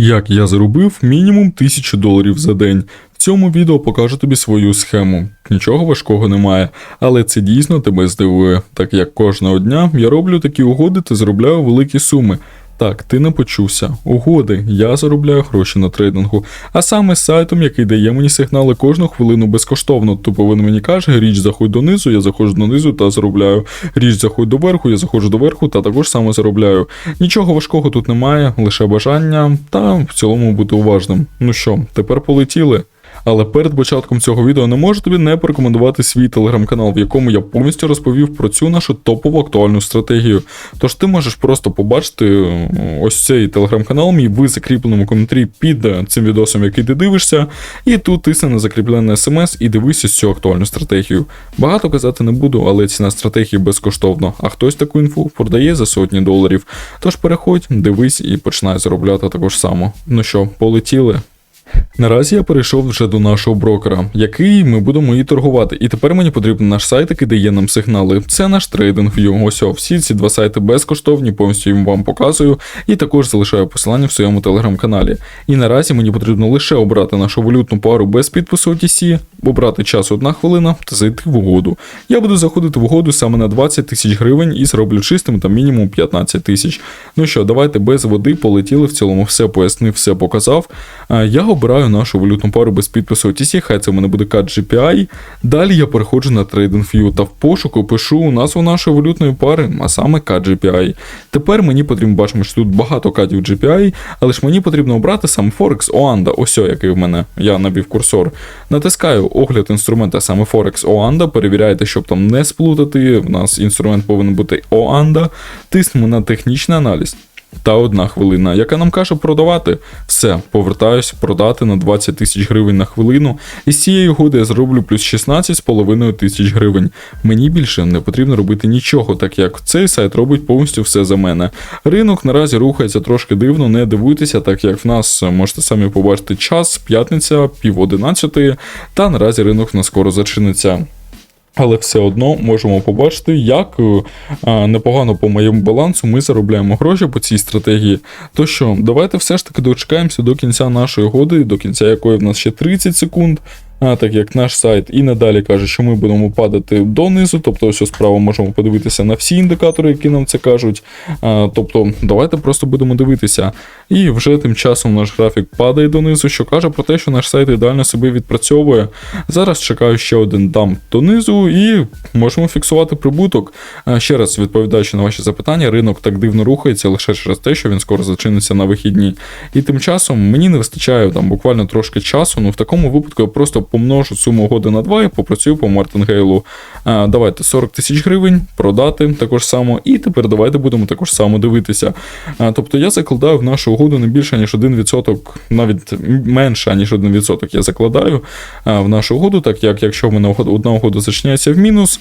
Як я заробив мінімум 1000 доларів за день. В цьому відео покажу тобі свою схему. Нічого важкого немає, але це дійсно тебе здивує, так як кожного дня я роблю такі угоди та заробляю великі суми. Так, ти не почувся. Угоди, я заробляю гроші на трейдингу, а саме з сайтом, який дає мені сигнали кожну хвилину безкоштовно. Тобто він мені каже, річ заходь донизу, я заходжу донизу та заробляю. Річ заходь до верху, я заходжу до верху та також саме заробляю. Нічого важкого тут немає, лише бажання та в цілому бути уважним. Ну що, тепер полетіли. Але перед початком цього відео не можу тобі не порекомендувати свій телеграм-канал, в якому я повністю розповів про цю нашу топову актуальну стратегію. Тож ти можеш просто побачити ось цей телеграм-канал, мій в закріпленому коментарі під е, цим відосом, який ти дивишся, і тут тисни на закріплене смс і дивись ось цю актуальну стратегію. Багато казати не буду, але ціна стратегії безкоштовна, а хтось таку інфу продає за сотні доларів. Тож переходь, дивись і починай заробляти також само. Ну що, полетіли? Наразі я перейшов вже до нашого брокера, який ми будемо і торгувати. І тепер мені потрібен наш сайт, який дає нам сигнали. Це наш TradingView. Ось всі ці два сайти безкоштовні, повністю їм вам показую. І також залишаю посилання в своєму телеграм-каналі. І наразі мені потрібно лише обрати нашу валютну пару без підпису OTC, обрати час одна хвилина та зайти в угоду. Я буду заходити в угоду саме на 20 тисяч гривень і зроблю чистим там мінімум 15 тисяч. Ну що, давайте без води полетіли в цілому, все пояснив, все показав. Я обираю нашу валютну пару без підпису OTC, хай це в мене буде CAD GPI. Далі я переходжу на TradingView та в пошуку пишу назву нашої валютної пари, а саме CAD GPI. Тепер мені потрібно, бачимо, що тут багато кадів GPI, але ж мені потрібно обрати сам Forex Oanda, ось який в мене, я набів курсор. Натискаю огляд інструмента саме Forex Oanda, перевіряйте, щоб там не сплутати. В нас інструмент повинен бути Oanda. Тиснемо на технічний аналіз. Та одна хвилина, яка нам каже продавати. Все, повертаюсь продати на 20 тисяч гривень на хвилину, і з цієї угоди я зроблю плюс 16,5 тисяч гривень. Мені більше не потрібно робити нічого, так як цей сайт робить повністю все за мене. Ринок наразі рухається трошки дивно, не дивуйтеся, так як в нас можете самі побачити час, п'ятниця, пів одинадцятої, та наразі ринок в нас скоро зачиниться. Але все одно можемо побачити, як е, непогано по моєму балансу ми заробляємо гроші по цій стратегії. То що, давайте все ж таки дочекаємося до кінця нашої годи, до кінця якої в нас ще 30 секунд. А так як наш сайт і надалі каже, що ми будемо падати донизу, тобто ось справа можемо подивитися на всі індикатори, які нам це кажуть. А, Тобто, давайте просто будемо дивитися. І вже тим часом наш графік падає донизу, що каже про те, що наш сайт ідеально себе відпрацьовує. Зараз чекаю ще один дамп донизу і можемо фіксувати прибуток. А, Ще раз відповідаючи на ваші запитання, ринок так дивно рухається лише через те, що він скоро зачиниться на вихідні. І тим часом мені не вистачає там буквально трошки часу. Ну в такому випадку я просто помножу суму угоди на 2 і попрацюю по Мартингейлу. А, Давайте 40 тисяч гривень продати також само. І тепер давайте будемо також само дивитися. А, Тобто я закладаю в нашу угоду не більше, ніж 1%, навіть менше, ніж 1% я закладаю а, в нашу угоду, так як якщо в мене одна угода зачиняється в мінус.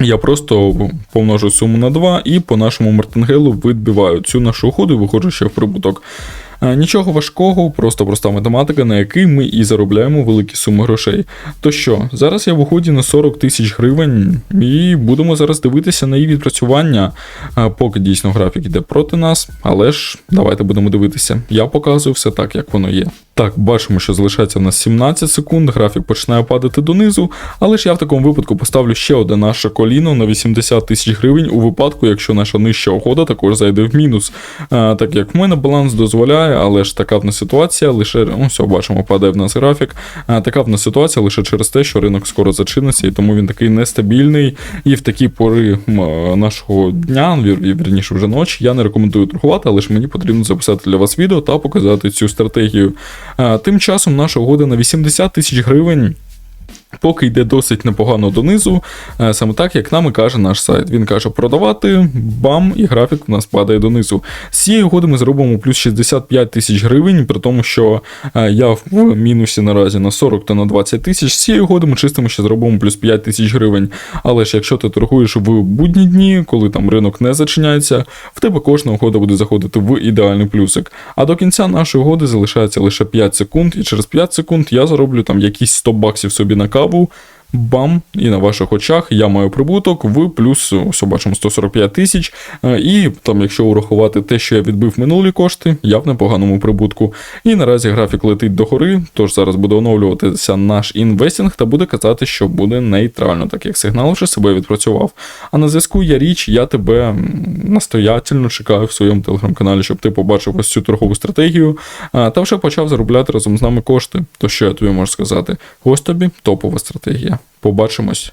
Я просто помножу суму на 2 і по нашому мартингелу відбиваю цю нашу угоду і виходжу ще в прибуток. Нічого важкого, просто проста математика, на якій ми і заробляємо великі суми грошей. То що, зараз я в уході на 40 тисяч гривень, і будемо зараз дивитися на її відпрацювання, поки дійсно графік іде проти нас, але ж давайте будемо дивитися. Я показую все так, як воно є. Так, бачимо, що залишається в нас 17 секунд, графік починає падати донизу, але ж я в такому випадку поставлю ще одне наше коліно на 80 тисяч гривень у випадку, якщо наша нижча угода також зайде в мінус. А, так як в мене баланс дозволяє, але ж така в нас ситуація, лише ну, все, бачимо, падає в нас графік. А, така в нас ситуація лише через те, що ринок скоро зачиниться, і тому він такий нестабільний. І в такі пори е, нашого дня, вірніше вже ночі, я не рекомендую торгувати, але ж мені потрібно записати для вас відео та показати цю стратегію. Тим часом наша угода на 80 тисяч гривень. Поки йде досить непогано донизу, е, саме так, як нам і каже наш сайт. Він каже продавати, бам, і графік у нас падає донизу. З цієї угоди ми зробимо плюс 65 тисяч гривень, при тому, що е, я в мінусі наразі на 40 та на 20 тисяч. З цієї угоди ми чистимо ще зробимо плюс 5 тисяч гривень. Але ж якщо ти торгуєш в будні дні, коли там ринок не зачиняється, в тебе кожна угода буде заходити в ідеальний плюсик. А до кінця нашої угоди залишається лише 5 секунд, і через 5 секунд я зароблю там якісь 100 баксів собі на каву. Glaube, бам, і на ваших очах я маю прибуток в плюс ось бачимо 145 тисяч. Е, І там, якщо урахувати те, що я відбив минулі кошти, я в непоганому прибутку. І наразі графік летить догори, тож зараз буде оновлюватися наш інвестинг та буде казати, що буде нейтрально, так як сигнал вже себе відпрацював. А на зв'язку я річ, я тебе настоятельно чекаю в своєму телеграм-каналі, щоб ти побачив ось цю торгову стратегію та вже почав заробляти разом з нами кошти. То що я тобі можу сказати? Ось тобі топова стратегія. Побачимось.